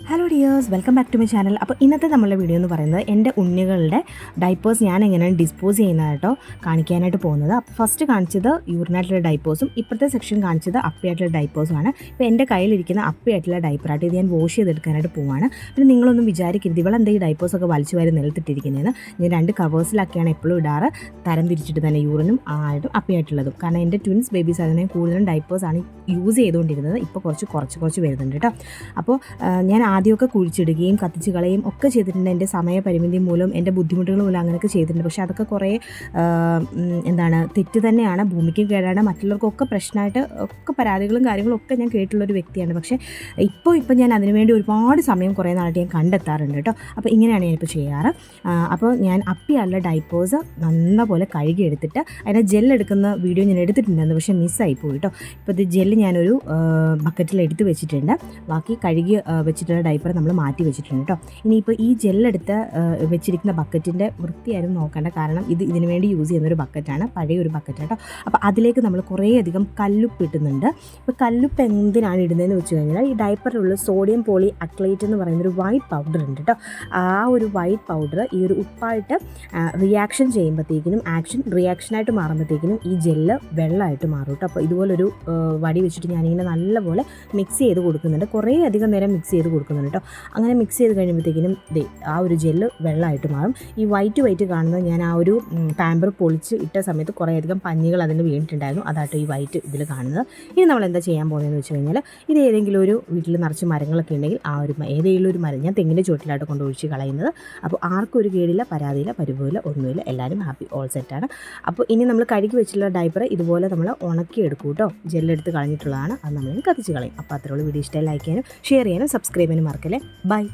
Hello dears welcome back to my channel അപ്പോൾ ഇന്നത്തെ നമ്മളുടെ വീഡിയോ എന്ന് പറയുന്നത് എന്റെ ഉണ്ണികളുടെ ഡൈപ്പേഴ്സ് ഞാൻ എങ്ങനെയാണ് ഡിസ്പോസ് ചെയ്യുന്നത് കേട്ടോ കാണിക്കാനായിട്ട് പോകുന്നത്. അപ്പോൾ ഫസ്റ്റ് കാണിച്ചത് യൂറിനായിട്ടുള്ള ഡൈപ്പേഴ്സും ഇപ്പോഴത്തെ സെക്ഷൻ കാണിച്ചത് അപ്പിയായിട്ടുള്ള ഡൈപ്പേഴ്സും ആണ്. ഇപ്പോൾ എന്റെ കയ്യിലിരിക്കുന്ന അപ്പിയായിട്ടുള്ള ഡൈപ്പറായിട്ട് ഇത് ഞാൻ വാഷ് ചെയ്തെടുക്കാനായിട്ട് പോവാണ്. പിന്നെ നിങ്ങളൊന്നും വിചാരിക്കരുത് ഇവളെന്താ ഈ ഡൈപ്പേഴ്സൊക്കെ വലിച്ചു വാരി നിലത്തിട്ടിരിക്കുന്നതെന്ന്. ഞാൻ രണ്ട് കവേഴ്സിലൊക്കെയാണ് എപ്പോഴും ഇടാറ്. തരം തിരിച്ചിട്ട് തന്നെ യൂറിനും ആയിട്ടും അപ്പിയായിട്ടുള്ളതും. കാരണം എന്റെ ട്വിൻസ് ബേബീസ് അതിനെ കൂടുതലും ഡൈപ്പേഴ്സാണ് യൂസ് ചെയ്തുകൊണ്ടിരുന്നത്. ഇപ്പോൾ കുറച്ച് കുറച്ച് കുറച്ച് വരുന്നുണ്ട് കേട്ടോ. അപ്പോൾ ഞാൻ ആദ്യമൊക്കെ കുഴിച്ചിടുകയും കത്തിച്ച് കളയുകയും ഒക്കെ ചെയ്തിട്ടുണ്ട്. എന്റെ സമയപരിമിതി മൂലം എന്റെ ബുദ്ധിമുട്ടുകൾ മൂലം അങ്ങനെയൊക്കെ ചെയ്തിട്ടുണ്ട്. പക്ഷേ അതൊക്കെ കുറേ എന്താണ് തെറ്റ് തന്നെയാണ്. ഭൂമിക്ക് കേടാണ്. മറ്റുള്ളവർക്കൊക്കെ പ്രശ്നമായിട്ട് ഒക്കെ പരാതികളും കാര്യങ്ങളും ഒക്കെ ഞാൻ കേട്ടുള്ളൊരു വ്യക്തിയാണ്. പക്ഷേ ഇപ്പോൾ ഇപ്പോൾ ഞാൻ അതിനുവേണ്ടി ഒരുപാട് സമയം കുറേ നാളായിട്ട് ഞാൻ കണ്ടെത്താറുണ്ട് കേട്ടോ. അപ്പോൾ ഇങ്ങനെയാണ് ഞാനിപ്പോൾ ചെയ്യാറ്. അപ്പോൾ ഞാൻ അപ്പിയാലുള്ള ഡൈപ്പോസ് നല്ലപോലെ കഴുകി എടുത്തിട്ട് അതിനെ ജെല്ലെടുക്കുന്ന വീഡിയോ ഞാൻ എടുത്തിട്ടുണ്ടായിരുന്നു. പക്ഷേ മിസ്സായി പോയി കേട്ടോ. ഇപ്പോൾ ഇത് ജെല്ല് ഞാനൊരു ബക്കറ്റിൽ എടുത്ത് വെച്ചിട്ടുണ്ട്. ബാക്കി കഴുകി ആ, വെച്ചിട്ടുള്ള ഡൈപ്പർ നമ്മൾ മാറ്റി വെച്ചിട്ടുണ്ട് കേട്ടോ ഇനിയിപ്പോൾ ഈ ജെല്ലെടുത്ത് വെച്ചിരിക്കുന്ന ബക്കറ്റിന്റെ വൃത്തിയാരും നോക്കേണ്ട. കാരണം ഇത് ഇതിനു വേണ്ടി യൂസ് ചെയ്യുന്ന ഒരു ബക്കറ്റാണ് പഴയ ഒരു ബക്കറ്റ് കേട്ടോ അപ്പോൾ അതിലേക്ക് നമ്മൾ കുറേയധികം കല്ലുപ്പ് ഇട്ടുന്നുണ്ട് ഇപ്പോൾ കല്ലുപ്പ് എന്തിനാണ് ഇടുന്നതെന്ന് വെച്ച് കഴിഞ്ഞാൽ ഈ ഡൈപ്പറിലുള്ള സോഡിയം പോളി അക്ലേറ്റ് എന്ന് പറയുന്ന ഒരു വൈറ്റ് പൗഡർ ഉണ്ട് കേട്ടോ ആ ഒരു വൈറ്റ് പൗഡർ ഈ ഒരു ഉപ്പായിട്ട് റിയാക്ഷൻ ചെയ്യുമ്പോഴത്തേക്കിനും ആക്ഷൻ റിയാക്ഷനായിട്ട് മാറുമ്പോഴത്തേക്കിനും ഈ ജെല്ല് വെള്ളമായിട്ട് മാറും കേട്ടോ അപ്പോൾ ഇതുപോലൊരു വടി വെച്ചിട്ട് ഞാനിങ്ങനെ നല്ലപോലെ മിക്സ് ചെയ്ത് കൊടുക്കുന്നുണ്ട്. കുറേ അധികം നേരം മിക്സ് ചെയ്ത് കൊടുക്കുന്നുണ്ട് കേട്ടോ. അങ്ങനെ മിക്സ് ചെയ്ത് കഴിയുമ്പോഴത്തേക്കിനും ആ ഒരു ജെല്ല് വെള്ളമായിട്ട് മാറും. ഈ വൈറ്റ് വൈറ്റ് കാണുന്നത് ഞാൻ ആ ഒരു പാമ്പർ പൊളിച്ച് ഇട്ട സമയത്ത് കുറേയധികം പഞ്ഞികൾ അതിന് വീണിട്ടുണ്ടായിരുന്നു. അതാട്ടോ ഈ വൈറ്റ് ഇതിൽ കാണുന്നത്. ഇനി നമ്മൾ എന്താ ചെയ്യാൻ പോകുന്നതെന്ന് വെച്ച് കഴിഞ്ഞാൽ ഇത് ഏതെങ്കിലും ഒരു വീട്ടിൽ നിറച്ച് മരങ്ങളൊക്കെ ഉണ്ടെങ്കിൽ ആ ഒരു ഏതെങ്കിലും ഒരു മരം ഞാൻ തെങ്ങിന്റെ ചുവട്ടിലായിട്ട് കൊണ്ട് ഒഴിച്ച് കളയുന്നത്. അപ്പോൾ ആർക്കും ഒരു കേടില്ല പരാതിയില്ല പരിഭവമില്ല ഒന്നുമില്ല. എല്ലാവരും ഹാപ്പി ഓൾ സെറ്റാണ് അപ്പോൾ ഇനി നമ്മൾ കഴുകി വെച്ചിട്ടുള്ള ഡൈപ്പർ ഇതുപോലെ നമ്മൾ ഉണക്കി എടുക്കും കേട്ടോ. ജെല്ലെടുത്ത് കളഞ്ഞിട്ടുള്ളതാണ്. അത് നമ്മൾ കത്തിച്ച് കളയും. അപ്പോൾ അത്രയുള്ള വീഡിയോ ഇഷ്ടമായി ലൈക്ക് ചെയ്യാനും ഷെയർ ചെയ്യാനും സബ്സ്ക്രൈബ് ചെയ്യാനും മറക്കല്ലേ ബൈ.